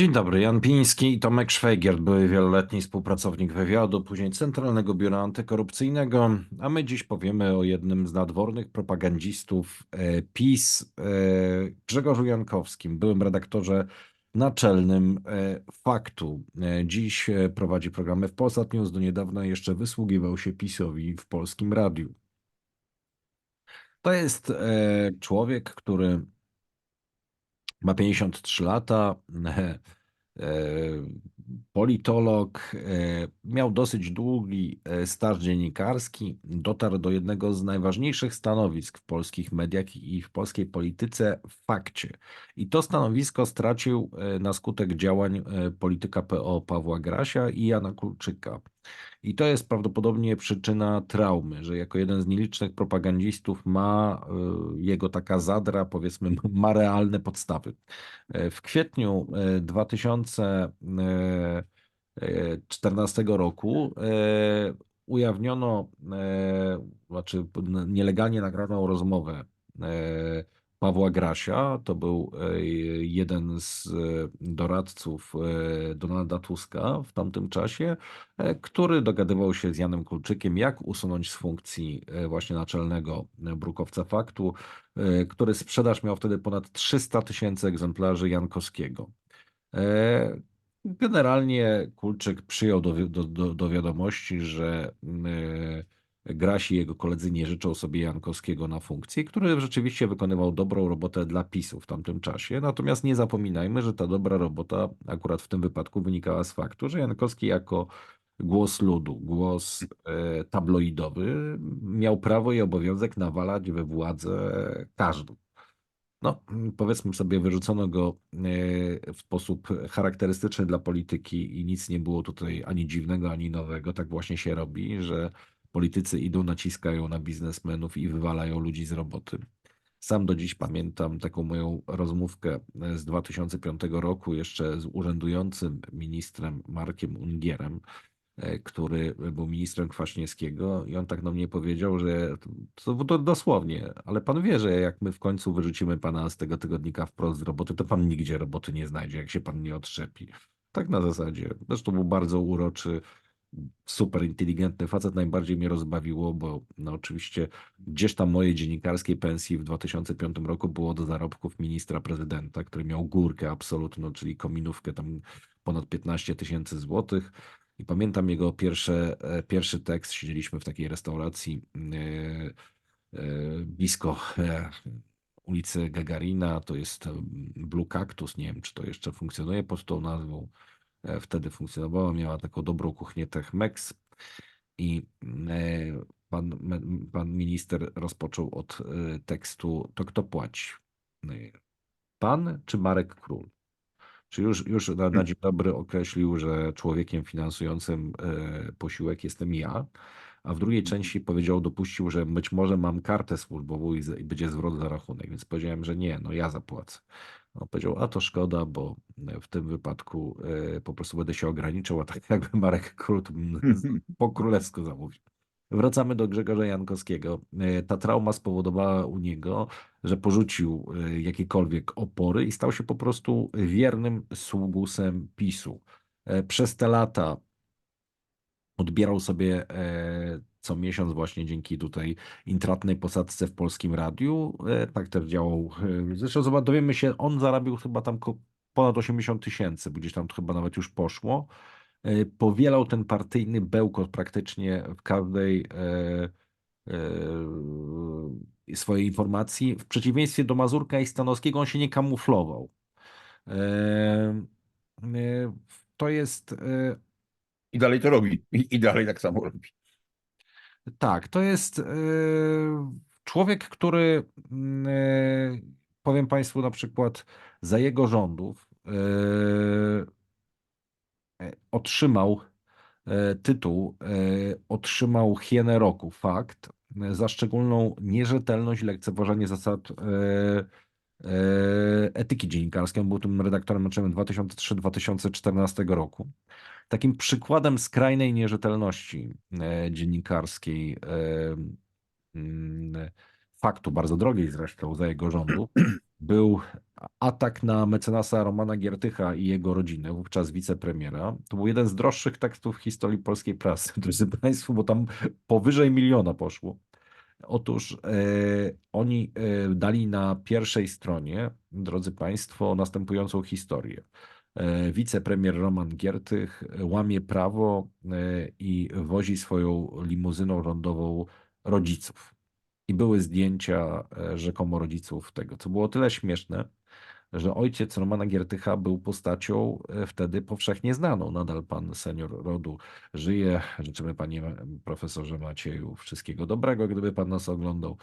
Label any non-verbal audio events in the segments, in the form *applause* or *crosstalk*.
Dzień dobry, Jan Piński i Tomek Szwajgiert, były wieloletni współpracownik wywiadu, później Centralnego Biura Antykorupcyjnego, a my dziś powiemy o jednym z nadwornych propagandzistów e, PiS, e, Grzegorzu Jankowskim, byłym redaktorze naczelnym e, Faktu. Dziś prowadzi programy w Polsat News, do niedawna jeszcze wysługiwał się PiSowi w Polskim Radiu. To jest człowiek, który ma 53 lata, e, politolog, e, miał dosyć długi e, staż dziennikarski, dotarł do jednego z najważniejszych stanowisk w polskich mediach i w polskiej polityce w fakcie. I to stanowisko stracił e, na skutek działań e, polityka PO Pawła Grasia i Jana Kulczyka. I to jest prawdopodobnie przyczyna traumy, że jako jeden z nielicznych propagandzistów ma y, jego taka zadra, powiedzmy, ma realne podstawy. E, W kwietniu e, 2014 roku e, ujawniono, e, znaczy nielegalnie nagraną rozmowę e, Pawła Grasia, to był e, jeden z e, doradców e, Donalda Tuska w tamtym czasie, który dogadywał się z Janem Kulczykiem, jak usunąć z funkcji właśnie naczelnego brukowca faktu, który sprzedaż miał wtedy ponad 300 tysięcy egzemplarzy Jankowskiego. Generalnie Kulczyk przyjął do, do, do, do wiadomości, że e, Grasi i jego koledzy nie życzą sobie Jankowskiego na funkcji, który rzeczywiście wykonywał dobrą robotę dla PiSu w tamtym czasie. Natomiast nie zapominajmy, że ta dobra robota akurat w tym wypadku wynikała z faktu, że Jankowski jako głos ludu, głos e, tabloidowy miał prawo i obowiązek nawalać we władzę każdą. No, powiedzmy sobie, wyrzucono go e, w sposób charakterystyczny dla polityki i nic nie było tutaj ani dziwnego, ani nowego. Tak właśnie się robi, że politycy idą, naciskają na biznesmenów i wywalają ludzi z roboty. Sam do dziś pamiętam taką moją rozmówkę e, z 2005 roku, jeszcze z urzędującym ministrem Markiem Ungierem, e, który był ministrem Kwaśniewskiego i on tak do mnie powiedział, że to, dosłownie, ale pan wie, że jak my w końcu wyrzucimy pana z tego tygodnika wprost z roboty, to pan nigdzie roboty nie znajdzie, jak się pan nie otrzepi. Tak na zasadzie. Zresztą był bardzo uroczy, super inteligentny facet. Najbardziej mnie rozbawiło, bo no oczywiście gdzieś tam mojej dziennikarskiej pensji w 2005 roku było do zarobków ministra prezydenta, który miał górkę absolutną, czyli kominówkę tam ponad 15 tysięcy złotych. I pamiętam jego pierwsze, e, pierwszy tekst. Siedzieliśmy w takiej restauracji e, e, blisko e, ulicy Gagarina. To jest Blue Cactus. Nie wiem, czy to jeszcze funkcjonuje pod tą nazwą. E, Wtedy funkcjonowała, miała taką dobrą kuchnię Tex-Mex. I e, pan, pan minister rozpoczął od e, tekstu: To kto płaci? E, Pan czy Marek Król? Czy już, już na, na dzień dobry określił, że człowiekiem finansującym posiłek jestem ja, a w drugiej części powiedział, dopuścił, że być może mam kartę służbową i, i będzie zwrot za rachunek, więc powiedziałem, że nie, no ja zapłacę. On powiedział, a to szkoda, bo w tym wypadku e, po prostu będę się ograniczał, a tak jakby Marek Król *laughs* po królewsku zamówił. Wracamy do Grzegorza Jankowskiego. E, Ta trauma spowodowała u niego, że porzucił e, jakiekolwiek opory i stał się po prostu wiernym sługusem PiSu. E, Przez te lata odbierał sobie e, co miesiąc właśnie dzięki tutaj intratnej posadzce w Polskim Radiu. E, Tak też działał. e, Zresztą zobacz, dowiemy się, on zarabiał chyba tam ponad 80 tysięcy, bo gdzieś tam chyba nawet już poszło. Powielał ten partyjny bełkot praktycznie w każdej swojej informacji. W przeciwieństwie do Mazurka i Stanowskiego on się nie kamuflował. To jest I dalej to robi. I, i dalej tak samo robi. Tak, to jest e, człowiek, który e, powiem Państwu na przykład za jego rządów e, otrzymał e, tytuł, e, otrzymał Hienę Roku, fakt, za szczególną nierzetelność i lekceważenie zasad etyki dziennikarskiej. On był tym redaktorem naczelnym 2003-2014 roku. Takim przykładem skrajnej nierzetelności e, dziennikarskiej, e, mm, faktu, bardzo drogiej zresztą za jego rządu, *clears throat* był atak na mecenasa Romana Giertycha i jego rodzinę, wówczas wicepremiera. To był jeden z droższych tekstów w historii polskiej prasy, *laughs* drodzy Państwo, bo tam powyżej miliona poszło. Otóż e, oni e, dali na pierwszej stronie, drodzy Państwo, następującą historię. E, wicepremier Roman Giertych łamie prawo i wozi swoją limuzyną rządową rodziców. I były zdjęcia rzekomo rodziców tego, co było tyle śmieszne, że ojciec Romana Giertycha był postacią e, wtedy powszechnie znaną. Nadal pan senior rodu żyje. Życzymy panie profesorze Macieju wszystkiego dobrego, gdyby pan nas oglądał.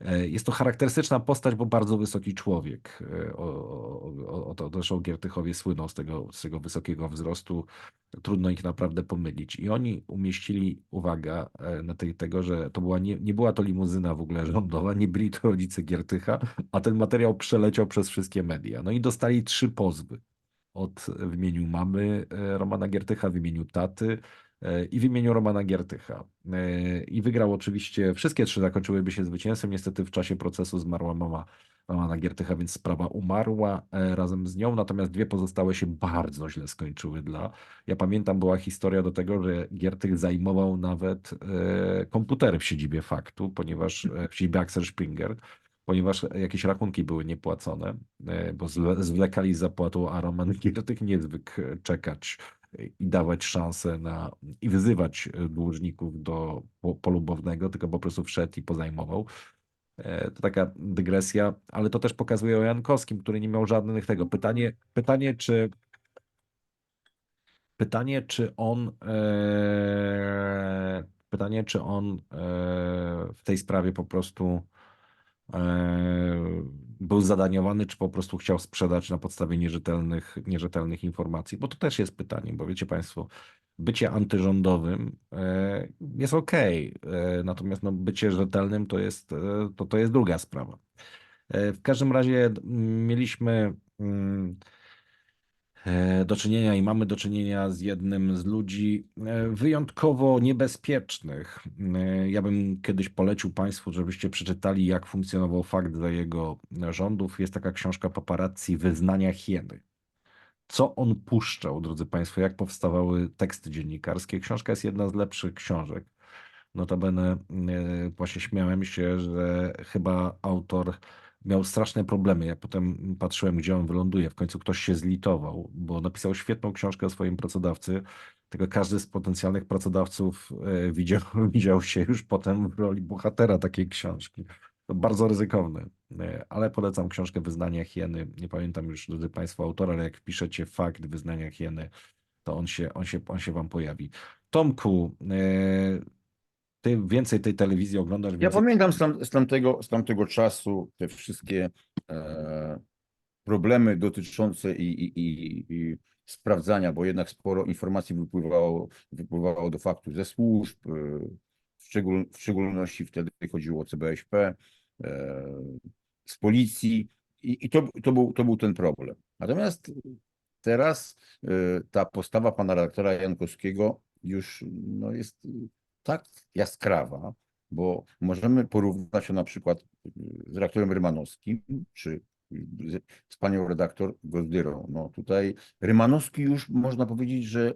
E, Jest to charakterystyczna postać, bo bardzo wysoki człowiek. E, O, o, o, to Giertychowie słyną z tego, z tego wysokiego wzrostu. Trudno ich naprawdę pomylić. I oni umieścili, uwaga, e, na tej, tego, że to była nie, nie była to limuzyna w ogóle rządowa, nie byli to rodzice Giertycha, a ten materiał przeleciał przez wszystkie media. No i dostali trzy pozwy. Od w imieniu mamy Romana Giertycha, w imieniu taty i w imieniu Romana Giertycha. E, I wygrał oczywiście, wszystkie trzy zakończyłyby się zwycięstwem. Niestety w czasie procesu zmarła mama Romana Giertycha, więc sprawa umarła e, razem z nią, natomiast dwie pozostałe się bardzo źle skończyły dla. Ja pamiętam, była historia do tego, że Giertych zajmował nawet e, komputery w siedzibie faktu, ponieważ e, w siedzibie Axel Springer, ponieważ jakieś rachunki były niepłacone, e, bo zwlekali z zapłatą, a Roman Giertych nie zwykł e, czekać i dawać szansę na i wyzywać e, dłużników do po- polubownego, tylko po prostu wszedł i pozajmował. E, To taka dygresja, ale to też pokazuje o Jankowskim, który nie miał żadnych tego. Pytanie, pytanie czy pytanie, czy on e, pytanie, czy on e, w tej sprawie po prostu e, był zadaniowany, czy po prostu chciał sprzedać na podstawie nierzetelnych, nierzetelnych informacji, bo to też jest pytanie, bo wiecie Państwo, bycie antyrządowym e, jest okej, e, natomiast no, bycie rzetelnym to jest, e, to, to jest druga sprawa. W każdym razie mm, mieliśmy mm, do czynienia i mamy do czynienia z jednym z ludzi e, wyjątkowo niebezpiecznych. E, Ja bym kiedyś polecił Państwu, żebyście przeczytali, jak funkcjonował fakt za jego rządów. Jest taka książka paparazzi Wyznania Hieny. Co on puszczał, drodzy Państwo, jak powstawały teksty dziennikarskie. Książka jest jedna z lepszych książek. Notabene e, właśnie śmiałem się, że chyba autor miał straszne problemy. Ja potem patrzyłem, gdzie on wyląduje. W końcu ktoś się zlitował, bo napisał świetną książkę o swoim pracodawcy. Tylko każdy z potencjalnych pracodawców e, widział, *laughs* widział się już potem w roli bohatera takiej książki. To bardzo ryzykowne, E, ale polecam książkę Wyznania Hieny. Nie pamiętam już, drodzy Państwo, autora, ale jak wpiszecie fakt Wyznania Hieny, to on się, on się, on się Wam pojawi. Tomku, e, ty więcej tej telewizji oglądasz, Ja więcej... pamiętam z, tam, z, tamtego, z tamtego czasu te wszystkie e, problemy dotyczące i, i, i, i sprawdzania, bo jednak sporo informacji wypływało, wypływało do faktu ze służb, e, w, szczegól, w szczególności wtedy chodziło o CBŚP, e, z policji i, i to, to, był, to był ten problem. Natomiast teraz e, ta postawa pana redaktora Jankowskiego już no, jest tak jaskrawa, bo możemy porównać ją na przykład y, z redaktorem Rymanowskim, czy z, z panią redaktor Gozdyrą. No tutaj Rymanowski już można powiedzieć, że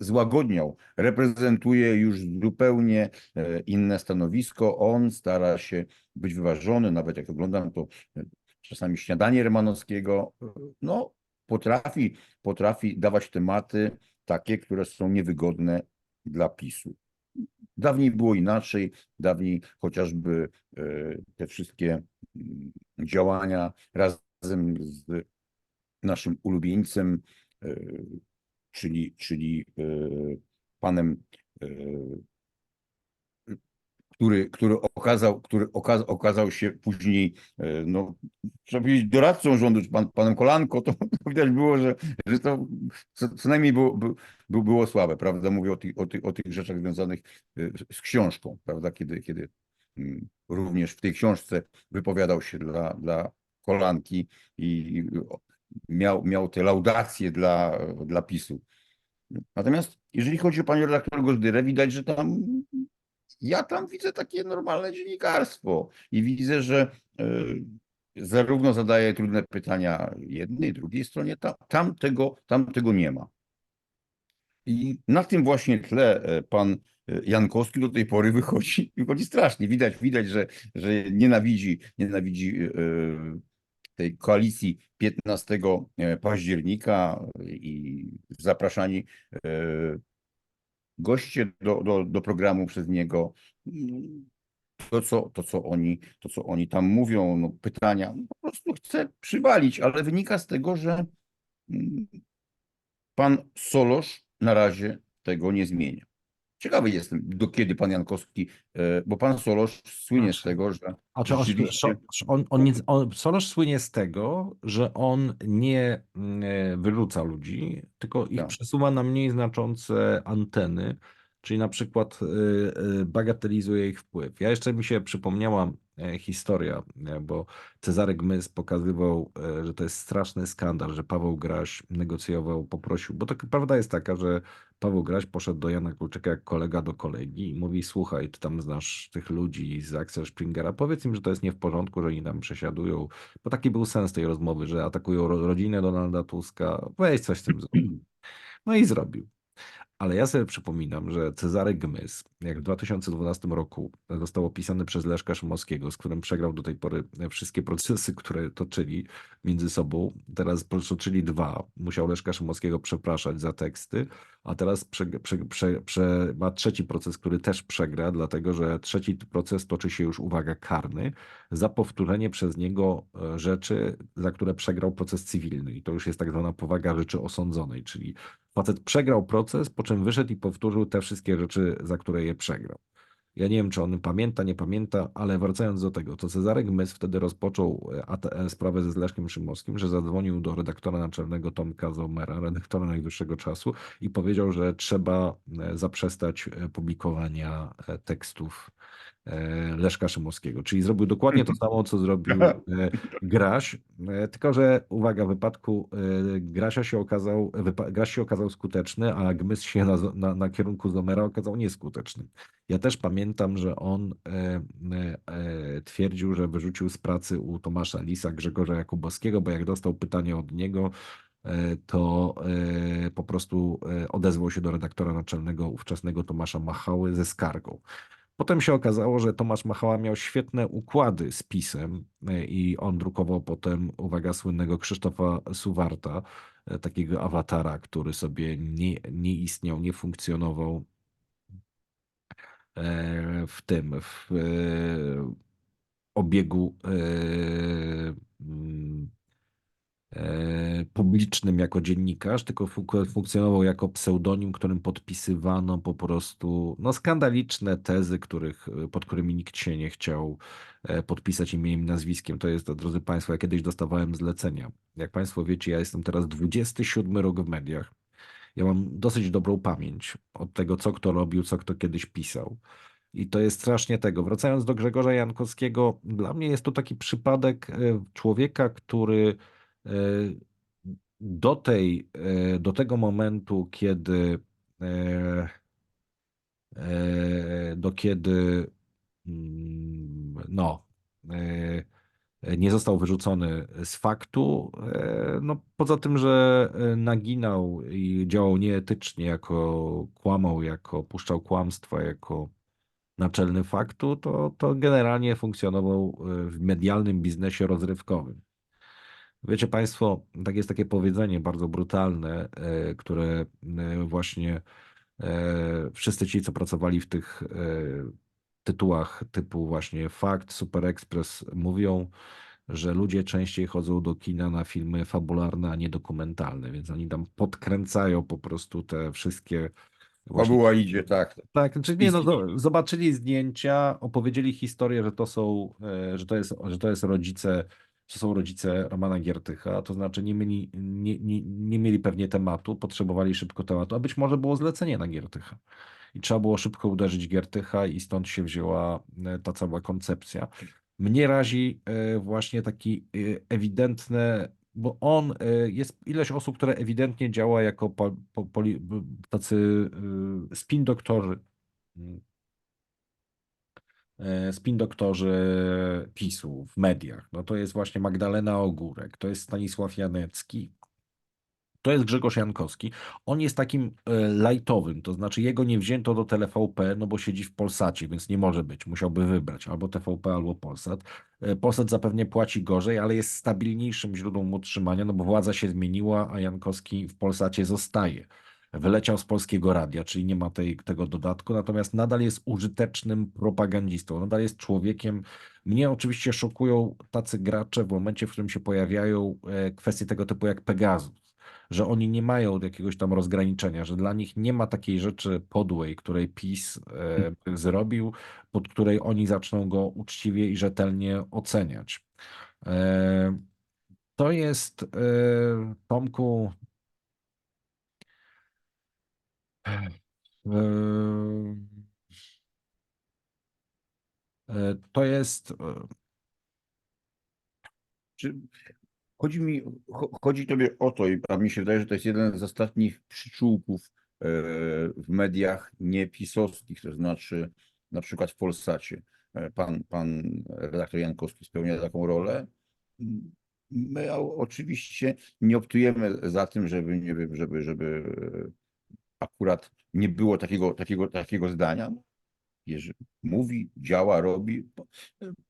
złagodniał, reprezentuje już zupełnie e, inne stanowisko. On stara się być wyważony, nawet jak oglądam to e, czasami śniadanie Rymanowskiego, e, no potrafi, potrafi dawać tematy takie, które są niewygodne dla PiSu. Dawniej było inaczej, dawniej chociażby e, te wszystkie mm, działania razem z naszym ulubieńcem, e, czyli, czyli e, panem, który, który, okazał, który okaz, okazał się później, no, trzeba powiedzieć, doradcą rządu, czy pan, panem Kolanko, to widać było, że, że to co, co najmniej było, było, słabe, prawda? Mówię o tych, o o tych rzeczach związanych e, z książką, prawda? Kiedy, kiedy mm, również w tej książce wypowiadał się dla, dla Kolanki i miał, miał te laudacje dla, dla PiSu. Natomiast jeżeli chodzi o panią redaktor Gozdyrę, widać, że tam ja tam widzę takie normalne dziennikarstwo i widzę, że e, zarówno zadaje trudne pytania jednej, drugiej stronie, tam, tam, tego, tam tego nie ma. I na tym właśnie tle e, pan e, Jankowski do tej pory wychodzi, *laughs* wychodzi strasznie. Widać, widać, że, że nienawidzi, nienawidzi e, tej koalicji 15 października i zapraszani goście do, do, do programu przez niego. To co, to, co oni, to, co oni tam mówią, no, pytania, no, po prostu chce przywalić, ale wynika z tego, że mm, pan Solosz na razie tego nie zmienia. Ciekawy jestem, do kiedy pan Jankowski, e, bo pan Solosz słynie z Znaczy, tego, że A czy on, rzeczywiście on, on, nie, on, Soros słynie z tego, że on nie mm, wyrzuca ludzi, tylko ich Tak. przesuwa na mniej znaczące anteny, czyli na przykład y, y, bagatelizuje ich wpływ. Ja jeszcze mi się przypomniała e, historia, e, bo Cezary Gmys pokazywał, e, że to jest straszny skandal, że Paweł Graś negocjował, poprosił, bo to prawda jest taka, że Paweł Graś poszedł do Jana Kulczyka jak kolega do kolegi i mówi, słuchaj, ty tam znasz tych ludzi z Axel Springera, powiedz im, że to jest nie w porządku, że oni tam przesiadują, bo taki był sens tej rozmowy, że atakują ro- rodzinę Donalda Tuska, weź coś z tym zrób. No i zrobił. Ale ja sobie przypominam, że Cezary Gmys, jak w 2012 roku został opisany przez Leszka Szymowskiego, z którym przegrał do tej pory wszystkie procesy, które toczyli między sobą, teraz toczyli dwa. Musiał Leszka Szymowskiego przepraszać za teksty, a teraz prze, prze, prze, prze, ma trzeci proces, który też przegra, dlatego że trzeci proces toczy się już, uwaga, karny, za powtórzenie przez niego e, rzeczy, za które przegrał proces cywilny. I to już jest tak zwana powaga rzeczy osądzonej, czyli Facet przegrał proces, po czym wyszedł i powtórzył te wszystkie rzeczy, za które je przegrał. Ja nie wiem, czy on pamięta, nie pamięta, ale wracając do tego, to Cezarek Mys wtedy rozpoczął e, sprawę ze Zleszkiem Szymowskim, że zadzwonił do redaktora naczelnego Tomka Zomera, redaktora Najdłuższego Czasu i powiedział, że trzeba e, zaprzestać e, publikowania tekstów Leszka Szymowskiego. Czyli zrobił dokładnie to *laughs* samo, co zrobił e, Graś, e, tylko że uwaga, w wypadku e, Grasia się okazał, Graś się okazał skuteczny, a Gmys się na, na, na kierunku Zomera okazał nieskuteczny. Ja też pamiętam, że on e, e, e, twierdził, że wyrzucił z pracy u Tomasza Lisa Grzegorza Jakubowskiego, bo jak dostał pytanie od niego, e, to e, po prostu e, odezwał się do redaktora naczelnego ówczesnego Tomasza Machały ze skargą. Potem się okazało, że Tomasz Machała miał świetne układy z pisem e, i on drukował potem, uwaga, słynnego Krzysztofa Suwarta, e, takiego awatara, który sobie nie, nie istniał, nie funkcjonował e, w tym, w obiegu publicznym jako dziennikarz, tylko funkcjonował jako pseudonim, którym podpisywano po prostu no, skandaliczne tezy, których, pod którymi nikt się nie chciał e, podpisać imieniem i nazwiskiem. To jest, drodzy Państwo, ja kiedyś dostawałem zlecenia. Jak Państwo wiecie, ja jestem teraz 27 rok w mediach. Ja mam dosyć dobrą pamięć od tego, co kto robił, co kto kiedyś pisał. I to jest strasznie tego. Wracając do Grzegorza Jankowskiego, dla mnie jest to taki przypadek e, człowieka, który e, do tej, e, do tego momentu, kiedy e, e, do kiedy mm, no, e, nie został wyrzucony z faktu. e, No, poza tym, że e, naginał i działał nieetycznie, jako kłamał, jako puszczał kłamstwa, jako naczelny faktu, to, to generalnie funkcjonował e, w medialnym biznesie rozrywkowym. Wiecie Państwo, tak jest takie powiedzenie bardzo brutalne, e, które e, właśnie e, wszyscy ci, co pracowali w tych tytułach typu właśnie Fakt, Super Express mówią, że ludzie częściej chodzą do kina na filmy fabularne, a nie dokumentalne, więc oni tam podkręcają po prostu te wszystkie właśnie fabuła idzie, tak. tak, znaczy nie, no, zo- zobaczyli zdjęcia, opowiedzieli historię, że to są, że to jest, że to jest rodzice, że są rodzice Romana Giertycha, to znaczy nie mieli, nie, nie, nie mieli pewnie tematu, potrzebowali szybko tematu, a być może było zlecenie na Giertycha. I trzeba było szybko uderzyć Giertycha i stąd się wzięła e, ta cała koncepcja. Mnie razi e, właśnie taki e, ewidentne, bo on, jest ileś osób, które ewidentnie działa jako po, po, poli, tacy spin doktorzy. E, spin doktorzy PiSu w mediach. No to jest właśnie Magdalena Ogórek, to jest Stanisław Janecki, to jest Grzegorz Jankowski. On jest takim e, lajtowym, to znaczy jego nie wzięto do TVP, no bo siedzi w Polsacie, więc nie może być. Musiałby wybrać albo TVP, albo Polsat. E, Polsat zapewne płaci gorzej, ale jest stabilniejszym źródłem utrzymania, no bo władza się zmieniła, a Jankowski w Polsacie zostaje. Wyleciał z polskiego radia, czyli nie ma tej, tego dodatku, natomiast nadal jest użytecznym propagandistą, nadal jest człowiekiem. Mnie oczywiście szokują tacy gracze w momencie, w którym się pojawiają e, kwestie tego typu jak Pegasus że oni nie mają jakiegoś tam rozgraniczenia, że dla nich nie ma takiej rzeczy podłej, której PiS e, zrobił, pod której oni zaczną go uczciwie i rzetelnie oceniać. E, to jest, e, Tomku, to jest, e, Czy chodzi mi, cho- chodzi tobie o to, a mi się wydaje, że to jest jeden z ostatnich przyczółków e, w mediach niepisowskich, to znaczy na przykład w Polsacie. E, Pan, pan redaktor Jankowski spełnia taką rolę. My oczywiście nie optujemy za tym, żeby, nie wiem, żeby, żeby e, akurat nie było takiego, takiego, takiego zdania. Jeżeli mówi, działa, robi,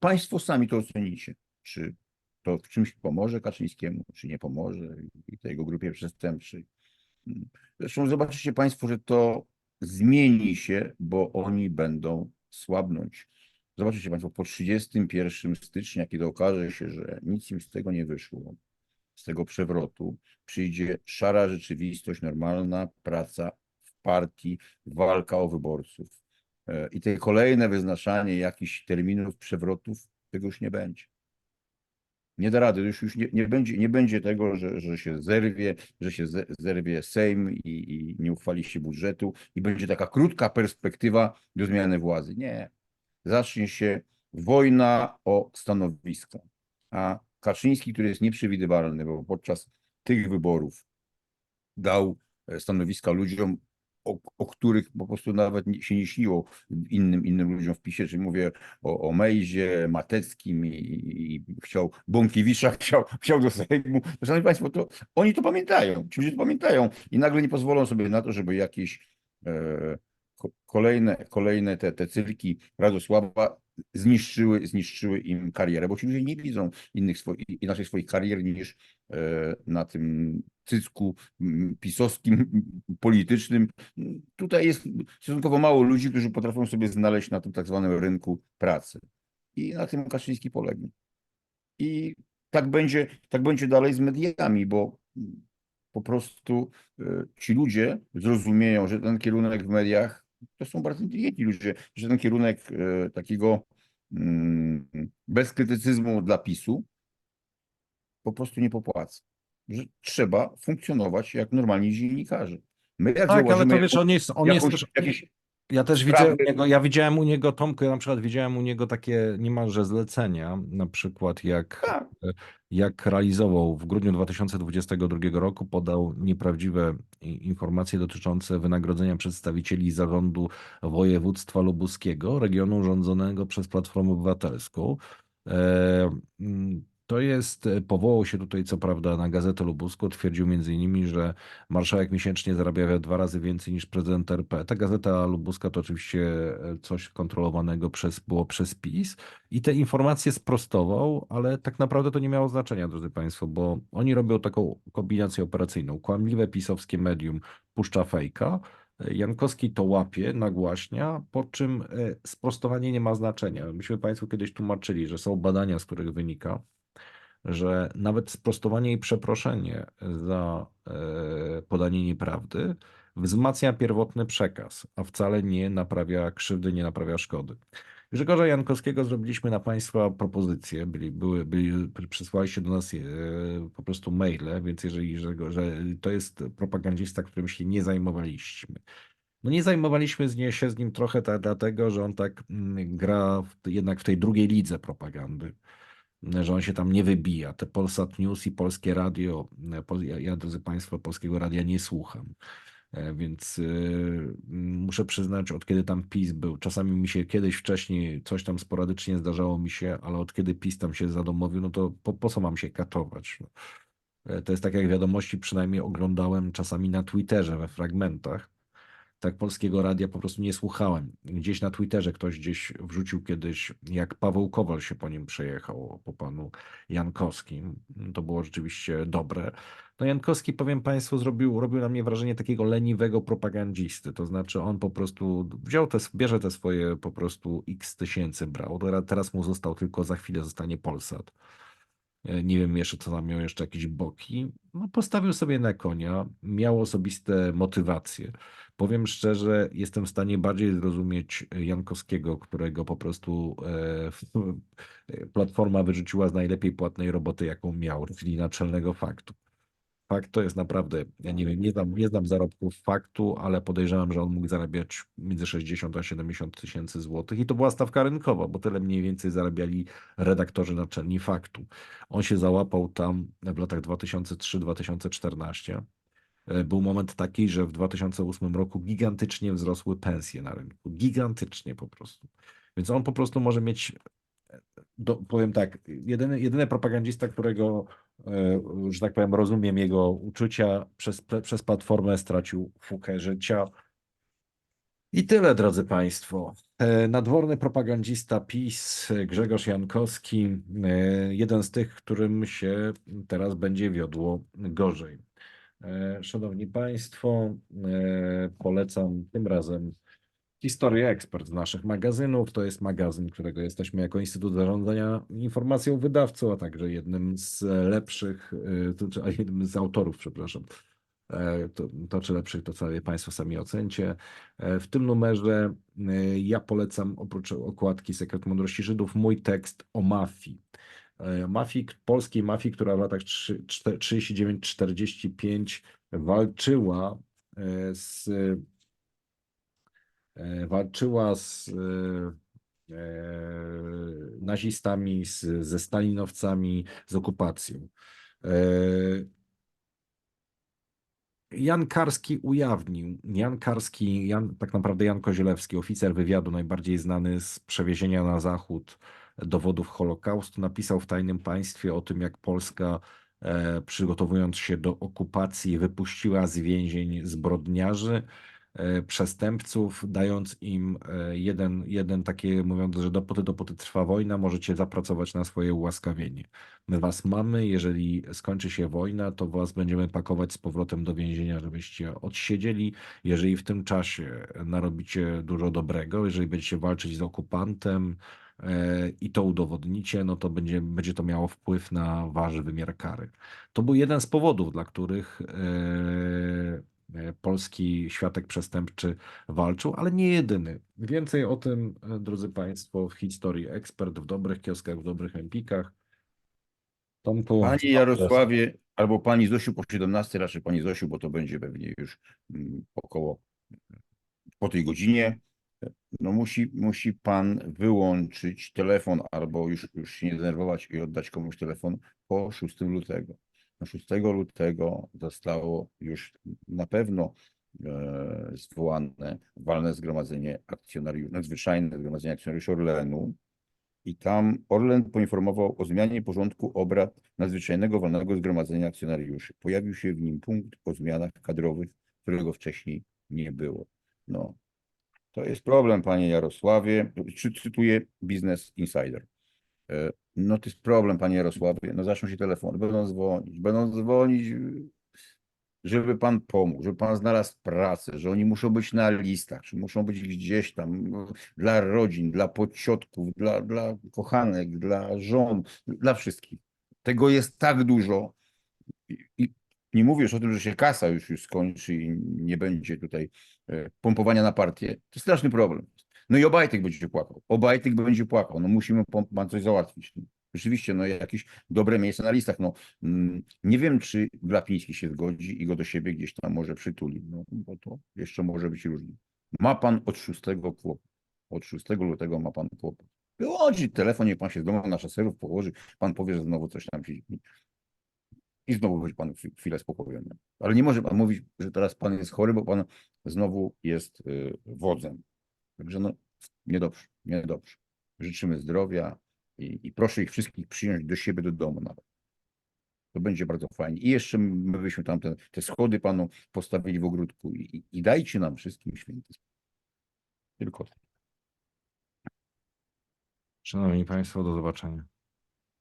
państwo sami to ocenicie, czy to w czymś pomoże Kaczyńskiemu, czy nie pomoże i tej jego grupie przestępczej. Zresztą zobaczycie Państwo, że to zmieni się, bo oni będą słabnąć. Zobaczycie Państwo, po 31 stycznia, kiedy okaże się, że nic im z tego nie wyszło, z tego przewrotu, przyjdzie szara rzeczywistość, normalna praca w partii, walka o wyborców. E, I te kolejne wyznaczanie jakichś terminów przewrotów, tego już nie będzie. Nie da rady, już, już nie, nie, będzie, nie będzie tego, że, że się zerwie, że się ze- zerwie Sejm i, i nie uchwali się budżetu i będzie taka krótka perspektywa do zmiany władzy. Nie. Zacznie się wojna o stanowiska. A Kaczyński, który jest nieprzewidywalny, bo podczas tych wyborów dał e, stanowiska ludziom, o, o których po prostu nawet się nie śniło innym, innym ludziom w PiSie, czyli mówię o, o Mejzie, Mateckim i, i, chciał Bąkiewicza, *laughs* chciał, chciał do Sejmu. Szanowni Państwo, to oni to pamiętają, ci ludzie to pamiętają i nagle nie pozwolą sobie na to, żeby jakieś e, kolejne, kolejne te, te cyrki Radosława zniszczyły, zniszczyły im karierę, bo ci ludzie nie widzą innych swoich, inaczej swoich karier niż e, na tym cycku pisowskim, *laughs* politycznym. Tutaj jest stosunkowo mało ludzi, którzy potrafią sobie znaleźć na tym tak zwanym rynku pracy. I na tym Kaczyński polegnie. I tak będzie, tak będzie dalej z mediami, bo po prostu e, ci ludzie zrozumieją, że ten kierunek w mediach to są bardzo inteligentni ludzie, że ten kierunek e, takiego mm, bez krytycyzmu dla PiSu po prostu nie popłaca. Że trzeba funkcjonować jak normalni dziennikarze. My jak tak, ale to wiesz, on jest, on jest jakąś, też, jakieś Ja też widziałem, u niego, ja widziałem u niego, Tomku, ja na przykład widziałem u niego takie niemalże zlecenia, na przykład jak, Tak. jak realizował w grudniu 2022 roku, podał nieprawdziwe informacje dotyczące wynagrodzenia przedstawicieli zarządu województwa lubuskiego, regionu rządzonego przez Platformę Obywatelską. To jest, e, powołał się tutaj co prawda na Gazetę Lubuską, twierdził innymi, że marszałek miesięcznie zarabia dwa razy więcej niż prezydent RP. Ta Gazeta Lubuska to oczywiście e, coś kontrolowanego przez, było przez PiS i te informacje sprostował, ale tak naprawdę to nie miało znaczenia, drodzy Państwo, bo oni robią taką kombinację operacyjną. Kłamliwe pisowskie medium puszcza fejka, e, Jankowski to łapie, nagłaśnia, po czym sprostowanie nie ma znaczenia. Myśmy Państwu kiedyś tłumaczyli, że są badania, z których wynika, że nawet sprostowanie i przeproszenie za e, podanie nieprawdy wzmacnia pierwotny przekaz, a wcale nie naprawia krzywdy, nie naprawia szkody. Grzegorza Jankowskiego zrobiliśmy na Państwa propozycje, byli, były, byli, przysłaliście do nas e, po prostu maile, więc jeżeli że, że to jest propagandista, którym się nie zajmowaliśmy. No nie zajmowaliśmy z nie, się z nim trochę ta, dlatego, że on tak mm, gra w, jednak w tej drugiej lidze propagandy że on się tam nie wybija. Te Polsat News i Polskie Radio, e, ja, ja drodzy Państwo, Polskiego Radia nie słucham. E, Więc y, muszę przyznać, od kiedy tam PiS był, czasami mi się kiedyś wcześniej coś tam sporadycznie zdarzało mi się, ale od kiedy PiS tam się zadomowił, no to po, po co mam się katować? No. E, To jest tak jak wiadomości, przynajmniej oglądałem czasami na Twitterze we fragmentach. Tak polskiego radia po prostu nie słuchałem. Gdzieś na Twitterze ktoś gdzieś wrzucił kiedyś, jak Paweł Kowal się po nim przejechał, po panu Jankowskim. To było rzeczywiście dobre. No Jankowski, powiem Państwu, zrobił, robił na mnie wrażenie takiego leniwego propagandzisty. To znaczy on po prostu wziął te, bierze te swoje po prostu x tysięcy brał. Teraz- mu został tylko, za chwilę zostanie Polsat. E, Nie wiem jeszcze, co tam miał jeszcze jakieś boki. No, postawił sobie na konia, miał osobiste motywacje. Powiem szczerze, jestem w stanie bardziej zrozumieć Jankowskiego, którego po prostu e, e, Platforma wyrzuciła z najlepiej płatnej roboty, jaką miał, czyli naczelnego faktu. Fakt to jest naprawdę, ja nie wiem, nie znam, nie znam zarobków faktu, ale podejrzewam, że on mógł zarabiać między 60 a 70 tysięcy złotych i to była stawka rynkowa, bo tyle mniej więcej zarabiali redaktorzy naczelni faktu. On się załapał tam w latach 2003-2014. E, Był moment taki, że w 2008 roku gigantycznie wzrosły pensje na rynku. Gigantycznie po prostu. Więc on po prostu może mieć, e, do, powiem tak, jedyny, jedyny propagandista, którego, że tak powiem, rozumiem jego uczucia, przez, przez platformę stracił fukę życia. I tyle, drodzy Państwo. E, Nadworny propagandista PiS e, Grzegorz Jankowski, e, jeden z tych, którym się teraz będzie wiodło gorzej. E, Szanowni Państwo, e, polecam tym razem Historię Ekspert z naszych magazynów. To jest magazyn, którego jesteśmy jako Instytut Zarządzania Informacją wydawcą, a także jednym z lepszych, czy- a jednym z autorów, przepraszam. E, To, to czy lepszych, to sobie Państwo sami ocencie. E, W tym numerze e, ja polecam oprócz okładki Sekret Mądrości Żydów mój tekst o mafii. E, Mafii, polskiej mafii, która w latach trzy- czte- 39-45 walczyła z walczyła z e, e, nazistami, z, ze stalinowcami, z okupacją. E, Jan Karski ujawnił, Jan Karski, Jan, tak naprawdę Jan Kozielewski, oficer wywiadu najbardziej znany z przewiezienia na zachód dowodów Holokaustu, napisał w Tajnym Państwie o tym, jak Polska e, przygotowując się do okupacji wypuściła z więzień zbrodniarzy, e, przestępców, dając im e, jeden, jeden takie, mówiąc, że dopóty, dopóty trwa wojna, możecie zapracować na swoje ułaskawienie. My was mamy, jeżeli skończy się wojna, to was będziemy pakować z powrotem do więzienia, żebyście odsiedzieli. Jeżeli w tym czasie narobicie dużo dobrego, jeżeli będziecie walczyć z okupantem e, i to udowodnicie, no to będzie, będzie to miało wpływ na wasz wymiar kary. To był jeden z powodów, dla których e, e, polski świadek przestępczy walczył, ale nie jedyny. Więcej o tym, e, drodzy Państwo, w historii ekspert, w dobrych kioskach, w dobrych empikach. Tomku, Panie Jarosławie, albo pani Zosiu po 17, raczej pani Zosiu, bo to będzie pewnie już mm, około po tej godzinie. No musi, musi pan wyłączyć telefon albo już, już się nie denerwować i oddać komuś telefon po 6 lutego. No 6 lutego zostało już na pewno e, zwołane walne zgromadzenie akcjonariuszy, nadzwyczajne zgromadzenie akcjonariuszy Orlenu. I tam Orlen poinformował o zmianie porządku obrad nadzwyczajnego walnego zgromadzenia akcjonariuszy. Pojawił się w nim punkt o zmianach kadrowych, którego wcześniej nie było. No, to jest problem, panie Jarosławie. Cy- Cytuję Business Insider. E, No to jest problem, panie Jarosławie. No zaczną się telefony, będą dzwonić, będą dzwonić, żeby pan pomógł, żeby pan znalazł pracę, że oni muszą być na listach, czy muszą być gdzieś tam dla rodzin, dla pociotków, dla, dla kochanek, dla żon, dla wszystkich. Tego jest tak dużo. I, nie mówię już o tym, że się kasa już, już skończy i nie będzie tutaj e, pompowania na partię. To straszny problem. No i Obajtek będzie płakał. Obajtek będzie płakał. No musimy pan coś załatwić. Rzeczywiście, no jakieś dobre miejsce na listach. No, mm, nie wiem, czy Glapiński się zgodzi i go do siebie gdzieś tam może przytuli, no bo to jeszcze może być różnie. Ma pan od 6 kłopot. Od 6 lutego ma pan kłopot. Wyłączyć telefon, niech pan się z domu na szaserów położy, pan powie, że znowu coś tam się i znowu będzie pan chwi- chwilę spokoju. nie? Ale nie może pan mówić, że teraz pan jest chory, bo pan znowu jest y, wodzem. Także no, niedobrze, niedobrze. Życzymy zdrowia i, i proszę ich wszystkich przyjąć do siebie, do domu nawet. To będzie bardzo fajnie. I jeszcze my byśmy tam te, te schody panu postawili w ogródku i, i, dajcie nam wszystkim święty. Tylko tak. Szanowni Państwo, do zobaczenia.